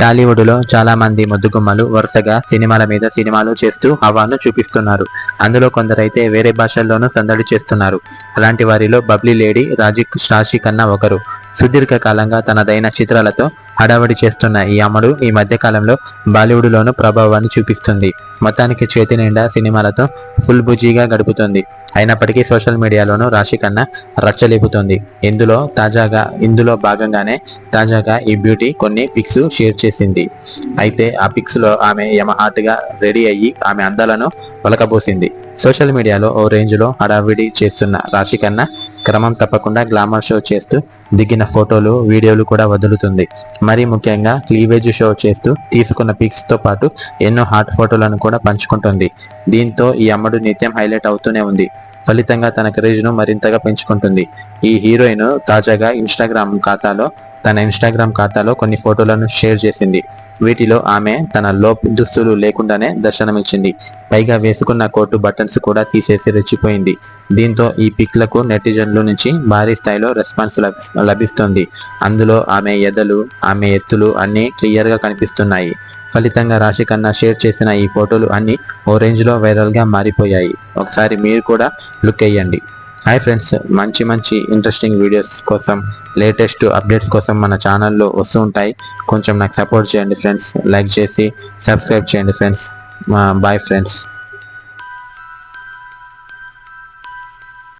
టాలీవుడ్లో చాలా మంది ముద్దుగుమ్మలు వరుసగా సినిమాల మీద సినిమాలు చేస్తూ హవాను చూపిస్తున్నారు. అందులో కొందరైతే వేరే భాషల్లోనూ సందడి చేస్తున్నారు. అలాంటి వారిలో బబ్లీ లేడీ రాజీ రాశి కన్నా ఒకరు. సుదీర్ఘ కాలంగా తనదైన చిత్రాలతో హడావడి చేస్తున్న ఈ అమ్మడు ఈ మధ్య కాలంలో బాలీవుడ్ లోను ప్రభావాన్ని చూపిస్తుంది. మొత్తానికి చేతి నిండా సినిమాలతో ఫుల్ బుజీగా గడుపుతుంది. అయినప్పటికీ సోషల్ మీడియాలోనూ రాశి కన్నా రచ్చలేపుతుంది. ఇందులో తాజాగా ఇందులో భాగంగానే తాజాగా ఈ బ్యూటీ కొన్ని పిక్స్ షేర్ చేసింది. అయితే ఆ పిక్స్లో ఆమె యమహాట్గా రెడీ అయ్యి ఆమె అందాలను వలకబోసింది సోషల్ మీడియాలో ఓ రేంజ్లో హడావిడి చేస్తున్న రాశి కన్నా క్రమం తప్పకుండా గ్లామర్ షో చేస్తూ దిగిన ఫోటోలు వీడియోలు కూడా వదులుతుంది. మరీ ముఖ్యంగా క్లీవేజ్ షో చేస్తూ తీసుకున్న పిక్స్తో పాటు ఎన్నో హాట్ ఫోటోలను కూడా పంచుకుంటుంది. దీంతో ఈ అమ్మడు నిత్యం హైలైట్ అవుతూనే ఉంది. ఫలితంగా తన క్రేజ్ను మరింతగా పెంచుకుంటుంది. ఈ హీరోయిన్ తాజాగా ఇన్స్టాగ్రామ్ ఖాతాలో తన ఇన్స్టాగ్రామ్ ఖాతాలో కొన్ని ఫోటోలను షేర్ చేసింది. వీటిలో ఆమె తన లో దుస్తులు లేకుండానే దర్శనమిచ్చింది. పైగా వేసుకున్న కోటు బటన్స్ కూడా తీసేసి రెచ్చిపోయింది. దీంతో ఈ పిక్లకు నెటిజన్ల నుంచి భారీ స్థాయిలో రెస్పాన్స్ లభిస్తుంది. అందులో ఆమె ఎదలు ఆమె ఎత్తులు అన్నీ క్లియర్గా కనిపిస్తున్నాయి. ఫలితంగా రాశి కన్నా షేర్ చేసిన ఈ ఫోటోలు అన్ని ఓ రేంజ్లో వైరల్గా మారిపోయాయి. ఒకసారి మీరు కూడా లుక్ వేయండి హాయ్ ఫ్రెండ్స్ మంచి మంచి ఇంట్రెస్టింగ్ వీడియోస్ కోసం లేటెస్ట్ అప్డేట్స్ కోసం మన ఛానల్లో వస్తూ ఉంటాయి. కొంచెం నాకు సపోర్ట్ చేయండి ఫ్రెండ్స్ లైక్ చేసి సబ్స్క్రైబ్ చేయండి ఫ్రెండ్స్ బాయ్ ఫ్రెండ్స్